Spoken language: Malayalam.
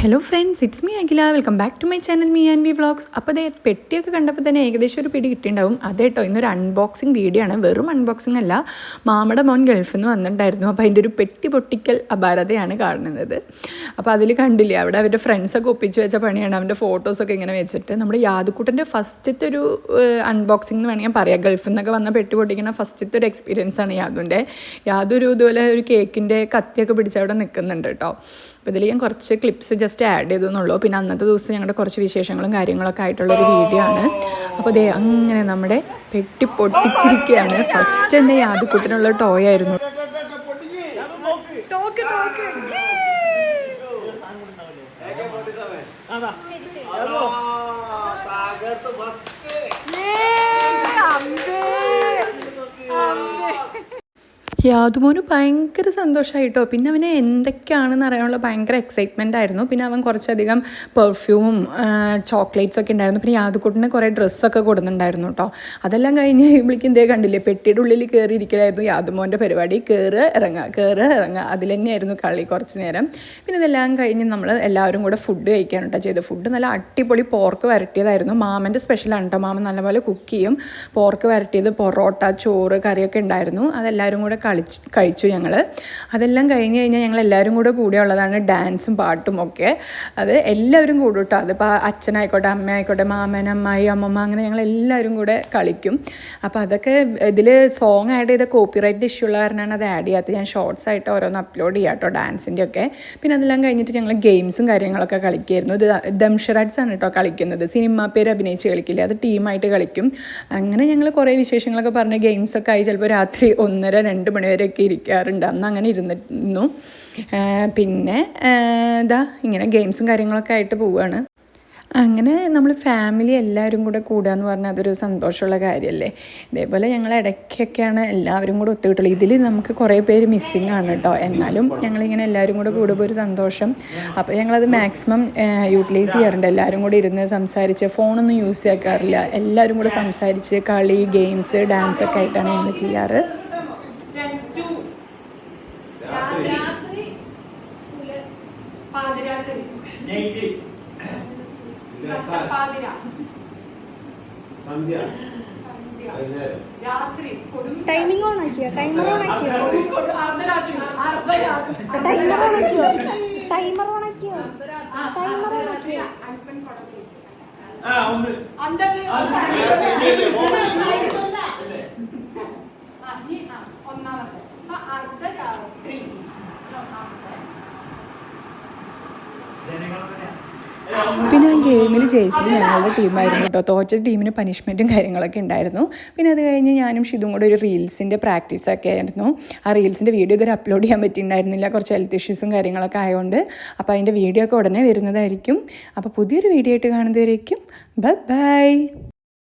Hello friends it's me Akhila welcome back to my channel me and we vlogs അപ്പോൾ അതേ പെട്ടിയൊക്കെ കണ്ടപ്പോൾ തന്നെ ഏകദേശം ഒരു പിടി കിട്ടിയിട്ടുണ്ടാവും. അതേട്ടോ ഇന്നൊരു അൺബോക്സിങ് വീഡിയോ ആണ്. വെറും അൺബോക്സിംഗ് അല്ല മാമയുടെ മോൻ ഗൾഫിൽ നിന്ന് വന്നിട്ടുണ്ടായിരുന്നു. അപ്പോൾ അതിന്റെ ഒരു പെട്ടി പൊട്ടിക്കൽ അപാരതയാണ് കാണുന്നത്. അപ്പോൾ അതിൽ കണ്ടില്ലേ അവിടെ അവരുടെ ഫ്രണ്ട്സൊക്കെ ഒപ്പിച്ച് വെച്ച പണിയാണ്. അവന്റെ ഫോട്ടോസൊക്കെ ഇങ്ങനെ വെച്ചിട്ട് നമ്മുടെ യാദുക്കൂട്ടന്റെ ഫസ്റ്റത്തെ ഒരു അൺബോക്സിംഗ് എന്ന് വേണമെങ്കിൽ പറയാം. ഗൾഫിൽ നിന്നൊക്കെ വന്ന പെട്ടി പൊട്ടിക്കുന്ന ഫസ്റ്റത്തെ ഒരു എക്സ്പീരിയൻസ് ആണ് യാദുന്റെ. യാതൊരു ഇതുപോലെ ഒരു കേക്കിന്റെ കത്തിയൊക്കെ പിടിച്ച് അവിടെ നിൽക്കുന്നുണ്ട് കേട്ടോ അപ്പോൾ ഇതിൽ ഞാൻ കുറച്ച് ക്ലിപ്സ് ജസ്റ്റ് ആഡ് ചെയ്തെന്നുള്ളൂ. പിന്നെ അന്നത്തെ ദിവസം ഞങ്ങളുടെ കുറച്ച് വിശേഷങ്ങളും കാര്യങ്ങളൊക്കെ ആയിട്ടുള്ളൊരു വീഡിയോ ആണ്. അപ്പോൾ ദേ അങ്ങനെ നമ്മുടെ പെട്ടി പൊട്ടിച്ചിരിക്കുകയാണ് ഫസ്റ്റ് തന്നെ യാദക്കുട്ടിനുള്ള ടോയ് ആയിരുന്നു. യാതുമോന് ഭയങ്കര സന്തോഷമായിട്ടോ പിന്നെ അവന് എന്തൊക്കെയാണെന്ന് അറിയാനുള്ള ഭയങ്കര എക്സൈറ്റ്മെന്റ് ആയിരുന്നു. പിന്നെ അവൻ കുറച്ചധികം പെർഫ്യൂമും ചോക്ലേറ്റ്സ് ഒക്കെ ഉണ്ടായിരുന്നു. പിന്നെ യാതുക്കൂട്ടിന് കുറേ ഡ്രസ്സൊക്കെ കൊടുക്കുന്നുണ്ടായിരുന്നു കേട്ടോ അതെല്ലാം കഴിഞ്ഞ് വിളിക്കും ഇതേ കണ്ടില്ലേ പെട്ടിയുടെ ഉള്ളിൽ കയറി ഇരിക്കലായിരുന്നു യാതുമോന്റെ പരിപാടി. കയറ് ഇറങ്ങുക കയറ് ഇറങ്ങുക അതിൽ തന്നെയായിരുന്നു കളി കുറച്ച് നേരം. പിന്നെ ഇതെല്ലാം കഴിഞ്ഞ് നമ്മൾ എല്ലാവരും കൂടെ ഫുഡ് കഴിക്കാൻ കേട്ടോ ചെയ്ത് ഫുഡ് നല്ല അടിപൊളി പോർക്ക് വരട്ടിയതായിരുന്നു. മാമന്റെ സ്പെഷ്യലാണ് കേട്ടോ മാമൻ നല്ലപോലെ കുക്ക് ചെയ്യും. പോർക്ക് വരട്ടിയത് പൊറോട്ട ചോറ് കറിയൊക്കെ ഉണ്ടായിരുന്നു. അതെല്ലാവരും കൂടെ കളിച്ച് കഴിച്ചു ഞങ്ങൾ അതെല്ലാം കഴിഞ്ഞ് കഴിഞ്ഞാൽ ഞങ്ങൾ എല്ലാവരും കൂടെ കൂടെ ഉള്ളതാണ് ഡാൻസും പാട്ടും ഒക്കെ. അത് എല്ലാവരും കൂടും കേട്ടോ അതിപ്പോൾ അച്ഛനായിക്കോട്ടെ അമ്മയായിക്കോട്ടെ മാമൻ അമ്മായി അമ്മമ്മ അങ്ങനെ ഞങ്ങൾ എല്ലാവരും കൂടെ കളിക്കും. അപ്പോൾ അതൊക്കെ ഇതിൽ സോങ് ആഡ് ചെയ്ത കോപ്പിറൈറ്റ് ഇഷ്യൂ ഉള്ള കാരണമാണ് അത് ആഡ് ചെയ്യാത്തത്. ഞാൻ ഷോർട്സ് ആയിട്ട് ഓരോന്ന് അപ്ലോഡ് ചെയ്യാം കേട്ടോ ഡാൻസിന്റെ ഒക്കെ. പിന്നെ അതെല്ലാം കഴിഞ്ഞിട്ട് ഞങ്ങൾ ഗെയിംസും കാര്യങ്ങളൊക്കെ കളിക്കുമായിരുന്നു ഇത് ദംഷറാറ്റ്സ് ആണ് കേട്ടോ കളിക്കുന്നത്. സിനിമ പേര് അഭിനയിച്ച് കളിക്കില്ല? അത് ടീമായിട്ട് കളിക്കും. അങ്ങനെ ഞങ്ങൾ കുറേ വിശേഷങ്ങളൊക്കെ പറഞ്ഞ്. ഗെയിംസൊക്കെ ആയി. ചിലപ്പോൾ രാത്രി ഒന്നര രണ്ട് മണിവരെയൊക്കെ ഇരിക്കാറുണ്ട്. അന്ന് അങ്ങനെ ഇരുന്നിരുന്നു. പിന്നെ ഇതാ ഇങ്ങനെ ഗെയിംസും കാര്യങ്ങളൊക്കെ ആയിട്ട് പോവുകയാണ് അങ്ങനെ നമ്മൾ ഫാമിലി എല്ലാവരും കൂടെ കൂടുക എന്ന് പറഞ്ഞാൽ അതൊരു സന്തോഷമുള്ള കാര്യമല്ലേ ഇതേപോലെ ഞങ്ങൾ ഇടയ്ക്കൊക്കെയാണ് എല്ലാവരും കൂടെ ഒത്തുകിട്ടുള്ളത് ഇതിൽ നമുക്ക് കുറേ പേര് മിസ്സിങ് ആണ് കേട്ടോ എന്നാലും ഞങ്ങളിങ്ങനെ എല്ലാവരും കൂടെ കൂടുമ്പോൾ ഒരു സന്തോഷം. അപ്പോൾ ഞങ്ങളത് മാക്സിമം യൂട്ടിലൈസ് ചെയ്യാറുണ്ട്. എല്ലാവരും കൂടെ ഇരുന്ന് സംസാരിച്ച് ഫോണൊന്നും യൂസ് ചെയ്യാക്കാറില്ല. എല്ലാവരും കൂടെ സംസാരിച്ച് കളി ഗെയിംസ് ഡാൻസ് ഒക്കെ ആയിട്ടാണ് ഞങ്ങൾ ചെയ്യാറ്. രാത്രി. പുല പാതിരാത്രി. പാതിര. സന്ധ്യ. രാത്രി ടൈമിംഗ് ഓൺ ആക്കിയോ? ടൈമർ ഓൺ ആക്കിയോ? കൊടു- അർദ്ധരാത്രി. അർദ്ധരാത്രി. ടൈമർ ഓൺ ആക്കിയോ? ടൈമർ ഓൺ ആക്കിയോ? ആ, ടൈമർ ഓൺ അർദ്ധരാത്രി. ആക്കിയോ അല്പം പിന്നെ ആ ഗെയിമിൽ ജയിച്ചത് ഞങ്ങളുടെ ടീമായിരുന്നു കേട്ടോ. തോറ്റ ടീമിന് പനിഷ്മെന്റും കാര്യങ്ങളൊക്കെ ഉണ്ടായിരുന്നു. പിന്നെ അത് കഴിഞ്ഞ് ഞാനും ഷിതും കൂടെ ഒരു റീൽസിന്റെ പ്രാക്ടീസൊക്കെ ആയിരുന്നു. ആ റീൽസിന്റെ വീഡിയോ ഇതുവരെ അപ്ലോഡ് ചെയ്യാൻ പറ്റിയിട്ടുണ്ടായിരുന്നില്ല. കുറച്ച് ഹെൽത്ത് ഇഷ്യൂസും കാര്യങ്ങളൊക്കെ ആയതുകൊണ്ട്. അപ്പോൾ അതിന്റെ വീഡിയോ ഒക്കെ ഉടനെ വരുന്നതായിരിക്കും. അപ്പോൾ പുതിയൊരു വീഡിയോ ആയിട്ട് കാണുന്നവരേക്കും ബൈ ബൈ